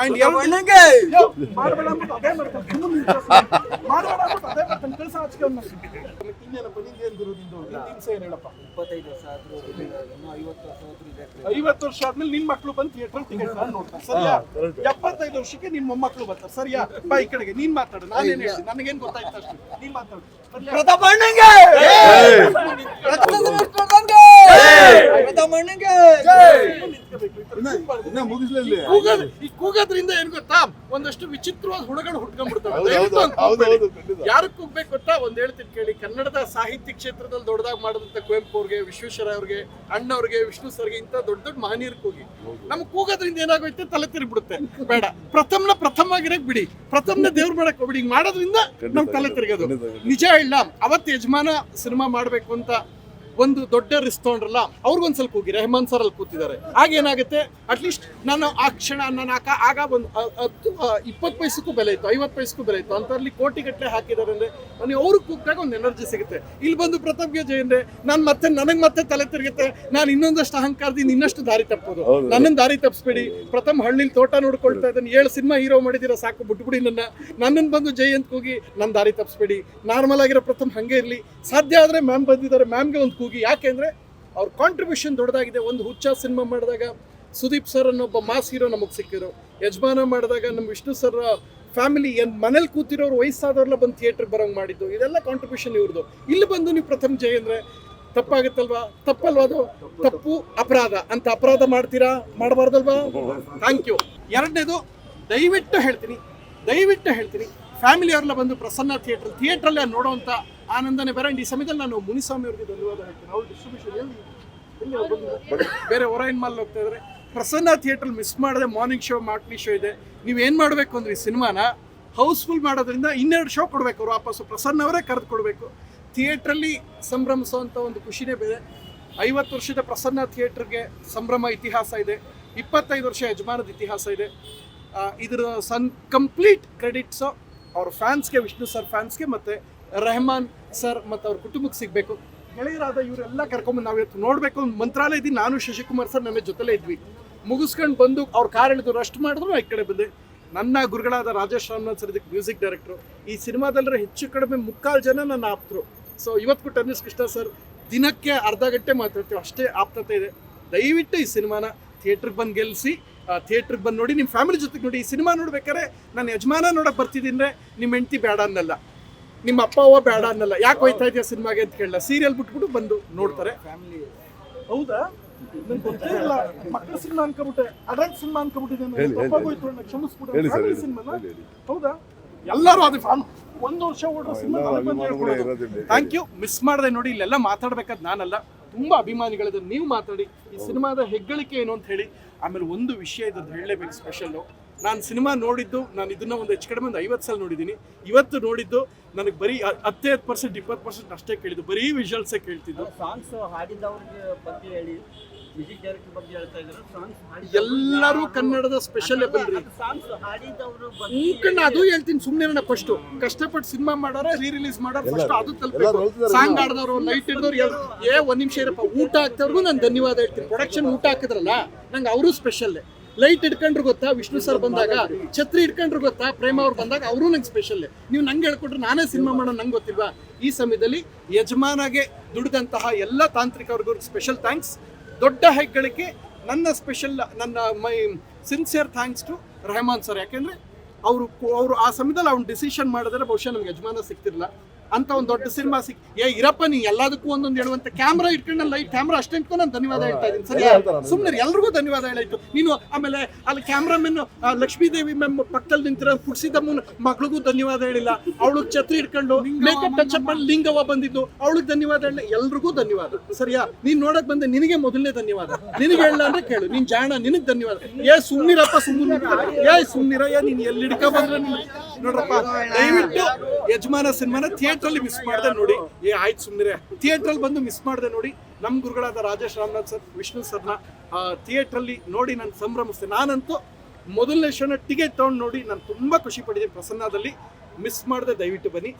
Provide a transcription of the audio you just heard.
And ಮಾಡಬೇಡ ಅದೇ ಮಾಡ್ತಾನೆ ನಿಂತ್ಕೊಳ್ಳಿ. ಮಾಡ್ಬೇಡ ಅದೇ ಮಾಡ್ತಾನೆ ಕೆಲಸ ಹಚ್ಕೊಂಡು ಇನ್ನೇನಪ್ಪ ನಿಂಗೇನು ಗುರು ನಿಂದು ನಿನ್ ಹಿಂಸೆ ಏನು ಹೇಳಪ್ಪ ಇಪ್ಪತ್ತೈದು ವರ್ಷ ಆದ್ರೂ ಐವತ್ತು ವರ್ಷ ಆದ್ರೂ ಐವತ್ತು ವರ್ಷ ಆದ್ಮೇಲೆ ನಿನ್ ಮಕ್ಳು ಬಂದು ಥಿಯೇಟರ್ ಟಿಕೆಟ್ ನೋಡ್ತಾರೆ ಸರಿಯಾ? ಎಪ್ಪತ್ತೈದು ವರ್ಷಕ್ಕೆ ನಿನ್ ಮೊಮ್ಮಕ್ಳು ಬರ್ತಾರೆ. ಸರಿಯಾ? ಬಾ ಈ ಕಡೆಗೆ. ನೀನ್ ಮಾತಾಡು. ನಾನೇನ್ ಹೇಳ್ತೀನಿ? ನನಗೇನ್ ಗೊತ್ತಾಯ್ತು ಅಷ್ಟು? ನೀನ್ ಮಾತಾಡು. ಪ್ರತಾಪ್ ಅಣ್ಣಂಗೆ! ಕೂಗೋದ್ರಿಂದ ಏನ್ ಗೊತ್ತಾ? ಒಂದಷ್ಟು ವಿಚಿತ್ರವಾದ ಹುಡುಗರು ಹುಡ್ಕೊಂಡ್ಬಿಡ್ತಾರೆ ಹೌದು, ದಯವಿಟ್ಟು ಹೌದು, ಹೌದು, ಖಂಡಿತ. ಯಾರು ಕೂಗ್ಬೇಕು ಗೊತ್ತಾ? ಒಂದ್ ಹೇಳ್ತೀನಿ ಕೇಳಿ. ಕನ್ನಡದ ಸಾಹಿತ್ಯ ಕ್ಷೇತ್ರದಲ್ಲಿ ದೊಡ್ಡದಾಗಿ ಮಾಡಿದಂತ ಕುವೆಂಪು ಅವ್ರಿಗೆ ವಿಶ್ವೇಶ್ವರ ಅವ್ರಿಗೆ ಅಣ್ಣವ್ರಿಗೆ ವಿಷ್ಣು ಸರ್ಗೆ ಇಂತ ದೊಡ್ಡ ದೊಡ್ಡ ಮಹನೀಯರು ಕೂಗಿ ನಮ್ಗೆ ಕೂಗೋದ್ರಿಂದ ಏನಾಗೋಯ್ತು? ತಲೆ ತಿರುಗ್ಬಿಡುತ್ತೆ. ಬೇಡ. ಪ್ರಥಮ್ನ ಪ್ರಥಮ ಆಗಿರಕ್ ಬಿಡಿ. ಪ್ರಥಮ್ನ ದೇವ್ರು ಮಾಡಕ್ ಹೋಗ್ಬಿಡಿ. ಹಿಂಗ್ ಮಾಡೋದ್ರಿಂದ ನಮ್ ತಲೆ ತಿರುಗೋದು. ನಿಜ ಇಲ್ಲ ಅವತ್ ಯಜಮಾನ ಸಿನಿಮಾ ಮಾಡ್ಬೇಕು ಅಂತ ಒಂದು ದೊಡ್ಡ ರಿಸ್ಕ್ ತೊಗೊಂಡ್ರಲ್ಲ ಅವ್ರಿಗೊಂದು ಸ್ವಲ್ಪ ಹೋಗಿ ರೆಹಮಾನ್ ಸರ್ ಅಲ್ಲಿ ಕೂತಿದ್ದಾರೆ. ಆಗ ಏನಾಗುತ್ತೆ? ಅಟ್ಲೀಸ್ಟ್ ನಾನು ಆ ಕ್ಷಣ ನಾನು ಆಗ ಆಗ ಒಂದು ಹತ್ತು ಇಪ್ಪತ್ತು ಪೈಸಕ್ಕೂ ಬೆಲೆ ಇತ್ತು ಐವತ್ತು ಪೈಸಕ್ಕೂ ಬೆಲೆ ಇತ್ತು. ಅಂತಲ್ಲಿ ಕೋಟಿ ಗಟ್ಟಲೆ ಹಾಕಿದ್ದಾರೆ ಅಂದ್ರೆ ನನಗೆ ಅವ್ರು ಕೂಗ್ದಾಗ ಒಂದು ಎನರ್ಜಿ ಸಿಗುತ್ತೆ. ಇಲ್ಲಿ ಬಂದು ಪ್ರತಾಪ್ಗೆ ಜಯ ಅಂದ್ರೆ ನಾನು ಮತ್ತೆ ನನಗೆ ಮತ್ತೆ ತಲೆ ತಿರುಗುತ್ತೆ. ನಾನು ಇನ್ನೊಂದಷ್ಟು ಅಹಂಕಾರದಿಂದ ಇನ್ನಷ್ಟು ದಾರಿ ತಪ್ಪೋದು. ನನ್ನನ್ನು ದಾರಿ ತಪ್ಪಿಸ್ಬೇಡಿ ಪ್ರಥಮ್ ಹಳ್ಳಿಲಿ ತೋಟ ನೋಡ್ಕೊಳ್ತಾ ಇದ್ದಾನೆ. ಏಳು ಸಿನಿಮಾ ಹೀರೋ ಮಾಡಿದಿರ ಸಾಕು ಬಿಟ್ಬಿಡಿ ನನ್ನ. ನನ್ನನ್ನು ಬಂದು ಜೈ ಅಂತ ಕೂಗಿ ನನ್ನ ದಾರಿ ತಪ್ಪಿಸ್ಬೇಡಿ ನಾರ್ಮಲ್ ಆಗಿರೋ ಪ್ರಥಮ್ ಹಂಗೆ ಇರಲಿ. ಸಾಧ್ಯ ಆದರೆ ಮ್ಯಾಮ್ ಬಂದಿದ್ದಾರೆ. ಮ್ಯಾಮ್ಗೆ ಒಂದು ಕೂಗಿ. ಯಾಕೆಂದ್ರೆ ಅವ್ರ ಕಾಂಟ್ರಿಬ್ಯೂಷನ್ ದೊಡ್ಡದಾಗಿದೆ. ಒಂದು ಹುಚ್ಚ ಸಿನಿಮಾ ಮಾಡಿದಾಗ ಸುದೀಪ್ ಸರ್ ಅನ್ನೋ ಒಬ್ಬ ಮಾಸ್ ಹೀರೋ ನಮಗೆ ಸಿಕ್ಕಿರೋ ಯಜಮಾನ ಮಾಡಿದಾಗ ನಮ್ಮ ವಿಷ್ಣು ಸರ್ ಫ್ಯಾಮಿಲಿ ಏನು ಮನೇಲಿ ಕೂತಿರೋರು ವಯಸ್ಸಾದವ್ರೆಲ್ಲ ಬಂದು ಥಿಯೇಟ್ರಿಗೆ ಬರೋಂಗೆ ಮಾಡಿದ್ದು. ಇದೆಲ್ಲ ಕಾಂಟ್ರಿಬ್ಯೂಷನ್ ಇವ್ರದ್ದು ಇಲ್ಲಿ ಬಂದು ನೀವು ಪ್ರಥಮ ಜಯ ಅಂದ್ರೆ ತಪ್ಪಾಗುತ್ತಲ್ವಾ? ತಪ್ಪಲ್ವಾ ಅದು? ತಪ್ಪು ಅಪರಾಧ. ಅಂತ ಅಪರಾಧ ಮಾಡ್ತೀರಾ? ಮಾಡಬಾರ್ದಲ್ವಾ? ಥ್ಯಾಂಕ್ ಯು ಎರಡನೇದು, ದಯವಿಟ್ಟು ಹೇಳ್ತೀನಿ. ದಯವಿಟ್ಟು ಹೇಳ್ತೀನಿ. ಫ್ಯಾಮಿಲಿ ಅವ್ರೆಲ್ಲ ಬಂದು ಪ್ರಸನ್ನ ಥಿಯೇಟರ್ ಥಿಯೇಟ್ರಲ್ಲೇ ನೋಡೋವಂಥ ಆನಂದನೇ ಬರಂಡ್ ಈ ಸಮಯದಲ್ಲಿ ನಾನು ಮುನಿಸ್ವಾಮಿ ಅವರಿಗೆ ಧನ್ಯವಾದ ಹೇಳ್ತೇನೆ. ಅವ್ರು ಡಿಸ್ಟ್ರಿಬ್ಯೂಷನ್ ಎಲ್ಲಿ ಬೇರೆ ಹೊರೈನ್ ಮಾಲ್ ಹೋಗ್ತಾ ಇದ್ದಾರೆ ಪ್ರಸನ್ನ ಥಿಯೇಟರ್ ಮಿಸ್ ಮಾಡದೆ. ಮಾರ್ನಿಂಗ್ ಶೋ ಮಾಟ್ನಿ ಶೋ ಇದೆ. ನೀವು ಏನು ಮಾಡಬೇಕು ಅಂದ್ರೆ ಈ ಸಿನಿಮಾನ ಹೌಸ್ಫುಲ್ ಮಾಡೋದ್ರಿಂದ ಇನ್ನೆರಡು ಶೋ ಕೊಡಬೇಕು. ಅವ್ರು ವಾಪಸ್ಸು ಪ್ರಸನ್ನ ಅವರೇ ಕರೆದು ಕೊಡಬೇಕು. ಥಿಯೇಟ್ರಲ್ಲಿ ಸಂಭ್ರಮಿಸುವಂಥ ಒಂದು ಖುಷಿನೇ ಬೇರೆ. ಐವತ್ತು ವರ್ಷದ ಪ್ರಸನ್ನ ಥಿಯೇಟ್ರಿಗೆ ಸಂಭ್ರಮ ಇತಿಹಾಸ ಇದೆ. ಇಪ್ಪತ್ತೈದು ವರ್ಷ ಯಜಮಾನದ ಇತಿಹಾಸ ಇದೆ. ಇದರ ಸನ್ ಕಂಪ್ಲೀಟ್ ಕ್ರೆಡಿಟ್ಸು ಅವ್ರ ಫ್ಯಾನ್ಸ್ಗೆ ವಿಷ್ಣು ಸರ್ ಫ್ಯಾನ್ಸ್ಗೆ ಮತ್ತು ರೆಹಮಾನ್ ಸರ್ ಮತ್ತು ಅವ್ರ ಕುಟುಂಬಕ್ಕೆ ಸಿಗಬೇಕು. ಗೆಳೆಯರಾದ ಇವರೆಲ್ಲ ಕರ್ಕೊಂಬಂದು ನಾವು ಇವತ್ತು ನೋಡಬೇಕು ಒಂದು ಮಂತ್ರಾಲಯದಿಂದ ನಾನು ಶಶಿಕುಮಾರ್ ಸರ್ ನನ್ನ ಜೊತೆಲೇ ಇದ್ವಿ. ಮುಗಿಸ್ಕೊಂಡು ಬಂದು ಅವ್ರ ಕಾರ್ ಇಳಿದು ಮಾಡಿದ್ರು ಈ ಕಡೆ ಬಂದೆ. ನನ್ನ ಗುರುಗಳಾದ ರಾಜೇಶ್ ರಾಮನಾಥ್ ಸರ್ ಇದಕ್ಕೆ ಮ್ಯೂಸಿಕ್ ಡೈರೆಕ್ಟ್ರು ಈ ಸಿನಿಮಾದಲ್ಲಿ ಹೆಚ್ಚು ಕಡಿಮೆ ಮುಕ್ಕಾಲು ಜನ ನನ್ನ ಆಪ್ತರು. ಸೊ ಇವತ್ತು ಟರ್ನಿಸ್ ಕೃಷ್ಣ ಸರ್, ದಿನಕ್ಕೆ ಅರ್ಧ ಗಂಟೆ ಮಾತಾಡ್ತೀವಿ. ಅಷ್ಟೇ ಆಪ್ತತೆ ಇದೆ. ದಯವಿಟ್ಟು ಈ ಸಿನಿಮಾನ ಥಿಯೇಟ್ರಿಗೆ ಬಂದು ಗೆಲ್ಲಿಸಿ ಥಿಯೇಟ್ರಿಗೆ ಬಂದು ನೋಡಿ ನಿಮ್ಮ ಫ್ಯಾಮಿಲಿ ಜೊತೆಗೆ ನೋಡಿ ಈ ಸಿನಿಮಾ ನೋಡ್ಬೇಕಾದ್ರೆ ನಾನು ಯಜಮಾನ ನೋಡಕ್ಕೆ ಬರ್ತಿದ್ದೀನಿ ನಿಮ್ಮ ಹೆಂಡತಿ ಬೇಡ ಅನ್ನಲ್ಲ. ನಿಮ್ಮ ಅಪ್ಪ ಅವ್ವ ಬೇಡ ಅನ್ನಲ್ಲ. ಯಾಕೆ ಹೋಯ್ತಾ ಇದೆಯಾ ಸಿನಿಮಾಗೆ ಅಂತ ಕೇಳಲ್ಲ ಸೀರಿಯಲ್ ಬಿಟ್ಬಿಟ್ಟು ಬಂದು ನೋಡ್ತಾರೆ. ಫ್ಯಾಮಿಲಿ ಹೌದಾ? ನಂಗೆ ಗೊತ್ತೇ ಇಲ್ಲ. ಮಕ್ಕಳ ಸಿನಿಮಾ ಅನ್ಕೊಬಿಟ್ಟೆ ಅಡಲ್ಟ್ ಸಿನಿಮಾ ಅನ್ಕೊಬಿಟ್ಟಿದ್ದೇನೆ. ತಪ್ಪಾಗೋಯ್ತು ಅಣ್ಣ, ಸರ್ ಫ್ಯಾಮಿಲಿ ಸಿನಿಮಾನ. ಹೌದಾ? ಎಲ್ಲರೂ ಅದು ಫ್ಯಾಮ್ ಒಂದು ವರ್ಷ ಓಡೋ ಸಿನಿಮಾ ಥ್ಯಾಂಕ್ ಯು ಮಿಸ್ ಮಾಡದೆ ನೋಡಿ ಇಲ್ಲೆಲ್ಲ ಮಾತಾಡ್ಬೇಕಾದ್ ನಾನಲ್ಲ. ತುಂಬಾ ಅಭಿಮಾನಿಗಳಿದ್ದಾರೆ ನೀವು ಮಾತಾಡಿ. ಈ ಸಿನಿಮಾದ ಹೆಗ್ಗಳಿಕೆ ಏನು ಅಂತ ಹೇಳಿ. ಆಮೇಲೆ ಒಂದು ವಿಷಯ ಇದ್ದದ್ದು ಹೇಳಲೇಬೇಕು ಸ್ಪೆಷಲ್ಲು ನಾನು ಸಿನಿಮಾ ನೋಡಿದ್ದು ನಾನು ಇದನ್ನ ಒಂದು ಹೆಚ್ಚು ಕಡಿಮೆ ಒಂದು ಐವತ್ತು ಸಲ ನೋಡಿದ್ದೀನಿ. ಇವತ್ತು ನೋಡಿದ್ದು ನನಗೆ ಬರೀ ಹತ್ತೈದು ಪರ್ಸೆಂಟ್ ಇಪ್ಪತ್ತು ಪರ್ಸೆಂಟ್ ಅಷ್ಟೇ ಕೇಳಿದ್ದು. ಬರೀ ವಿಜುವಲ್ಸೇ ಕೇಳ್ತಿದ್ದು. ಸಾಂಗ್ಸ್ ಹಾಡಿದವ್ರಿಗೆ ಬಗ್ಗೆ ಹೇಳಿ ಮ್ಯೂಸಿಕ್ ಡೈರೆಕ್ಟರ್ ಬಗ್ಗೆ ಹೇಳ್ತಾ ಇದ್ದಾರೆ ಸಾಂಗ್ಸ್ ಎಲ್ಲರೂ ಕನ್ನಡದ ಸ್ಪೆಷಲ್ ಕಣ್ಣ ಅದು ಹೇಳ್ತೀನಿ ಸುಮ್ಮನೆ ನನ್ನ ಫಸ್ಟ್ ಕಷ್ಟಪಟ್ಟು ಸಿನಿಮಾ ಮಾಡೋರೆ ರೀ ರಿಲೀಸ್ ಮಾಡೋರು ಫಸ್ಟ್ ಅದು ತಲುಪಿದ್ರು ತಲುಪಬೇಕು ಸಾಂಗ್ ಆಡ್ದವ್ರು ಲೈಟ್ ಹಿಡಿದವ್ರು ಏ ಒಂದ್ ನಿಮಿಷ ಇರಪ್ಪ ಊಟ ಹಾಕ್ದವ್ರಿಗೂ ನಾನು ಧನ್ಯವಾದ ಹೇಳ್ತೀನಿ. ಪ್ರೊಡಕ್ಷನ್ ಊಟ ಹಾಕಿದ್ರಲ್ಲ ನಂಗೆ ಅವರು ಸ್ಪೆಷಲ್ ಲೈಟ್ ಇಟ್ಕೊಂಡ್ರು ಗೊತ್ತಾ? ವಿಷ್ಣು ಸರ್ ಬಂದಾಗ, ಛತ್ರಿ ಇಟ್ಕೊಂಡ್ರು ಗೊತ್ತಾ? ಪ್ರೇಮ ಅವ್ರು ಬಂದಾಗ ಅವರು ನಂಗೆ ಸ್ಪೆಷಲ್ ನೀವು ನಂಗೆ ಹೇಳ್ಕೊಟ್ರೆ ನಾನೇ ಸಿನಿಮಾ ಮಾಡೋ ನಂಗೆ ಗೊತ್ತಿಲ್ವಾ? ಈ ಸಮಯದಲ್ಲಿ ಯಜಮಾನಗೆ ದುಡಿದಂತಹ ಎಲ್ಲ ತಾಂತ್ರಿಕ ಅವ್ರಿಗೂ ಸ್ಪೆಷಲ್ ಥ್ಯಾಂಕ್ಸ್ ದೊಡ್ಡ ಹೆಗ್ಗಳಿಕೆ, ನನ್ನ ಸ್ಪೆಷಲ್ ನನ್ನ my sincere thanks to Rahman sir. ಯಾಕೆಂದ್ರೆ, ಅವರು ಅವರು ಆ ಸಮಯದಲ್ಲಿ ಅವ್ನು ಡಿಸಿಷನ್ ಮಾಡಿದ್ರೆ ಬಹುಶಃ ನಮ್ಗೆ ಯಜಮಾನ ಸಿಗ್ತಿರ್ಲಿಲ್ಲ. ಅಂತ ಒಂದು ದೊಡ್ಡ ಸಿನಿಮಾ ಸಿಕ್ ಏ ಇರಪ್ಪ ನೀ ಎಲ್ಲದಕ್ಕೂ ಒಂದೊಂದು ಹೇಳುವಂತ ಕ್ಯಾಮ್ರಾ ಇಟ್ಕೊಂಡು ಲೈಟ್ ಕ್ಯಾಮ್ರಾ ಅಷ್ಟೇ ನಾನು ಧನ್ಯವಾದ ಹೇಳ್ತಾ ಇದ್ದೀನಿ. ಸರಿ ಸುಮ್ಮನೆ ಎಲ್ರಿಗೂ ಧನ್ಯವಾದ ಹೇಳಾಯ್ತು ನೀನು ಆಮೇಲೆ ಅಲ್ಲಿ ಕ್ಯಾಮ್ರಾಮನ್ ಲಕ್ಷ್ಮೀದೇವಿ ಮೆಮ್ ಪಕ್ಕದಲ್ಲಿ ನಿಂತಿರೋ ಮುನ್ ಮಗಳಿಗೂ ಧನ್ಯವಾದ ಹೇಳಿಲ್ಲ. ಅವಳು ಛತ್ರಿ ಇಟ್ಕೊಂಡು ಮೇಕಪ್ ಟಚ್ ಅಪ್ ಮಾಡಿ ಲಿಂಗವ ಬಂದಿದ್ದು. ಅವಳಿಗೆ ಧನ್ಯವಾದ ಹೇಳಿ ಎಲ್ರಿಗೂ ಧನ್ಯವಾದ. ಸರಿಯಾ? ನೀನ್ ನೋಡಕ್ ಬಂದೆ ನಿನಗೆ ಮೊದಲನೇ ಧನ್ಯವಾದ. ನಿನಗೆ ಹೇಳಲ್ಲ ಅಂದ್ರೆ ಕೇಳು. ನೀನ್ ಜಾಣ ನಿನಗೆ ಧನ್ಯವಾದ. ಏ ಸುಮ್ಮನಿರಪ್ಪ ಸುಮ್ಮನೆ ಏ ಸುಮ್ಮನಿರ ಏ ನೀನ್ ಎಲ್ಲಿ ಹಿಡ್ಕ ಬಂದ್ರೆ ನೀನ್ ನೋಡ್ರಪ್ಪ ದಯವಿಟ್ಟು ಯಜಮಾನ ಸಿನಿಮಾನ ಥಿಯೇಟರ್ ಅಲ್ಲಿ ಮಿಸ್ ಮಾಡದೆ ನೋಡಿ. ಏ, ಆಯ್ತು ಸುಮ್ಮನೆ ಥಿಯೇಟರ್ ಅಲ್ಲಿ ಬಂದು ಮಿಸ್ ಮಾಡದೆ ನೋಡಿ. ನಮ್ ಗುರುಗಳಾದ ರಾಜೇಶ್ ರಾಮನಾಥ್ ಸರ್, ವಿಷ್ಣು ಸರ್ನ ಥಿಯೇಟರ್ ಅಲ್ಲಿ ನೋಡಿ ನಾನು ಸಂಭ್ರಮಿಸ್ತೆ ನಾನಂತೂ ಮೊದಲನೇ ಶೋನ ಟಿಕೆಟ್ ತಗೊಂಡು ನೋಡಿ ನಾನು ತುಂಬಾ ಖುಷಿ ಪಟ್ಟಿದ್ದೀನಿ ಪ್ರಸನ್ನದಲ್ಲಿ. ಮಿಸ್ ಮಾಡಿದೆ ದಯವಿಟ್ಟು ಬನ್ನಿ.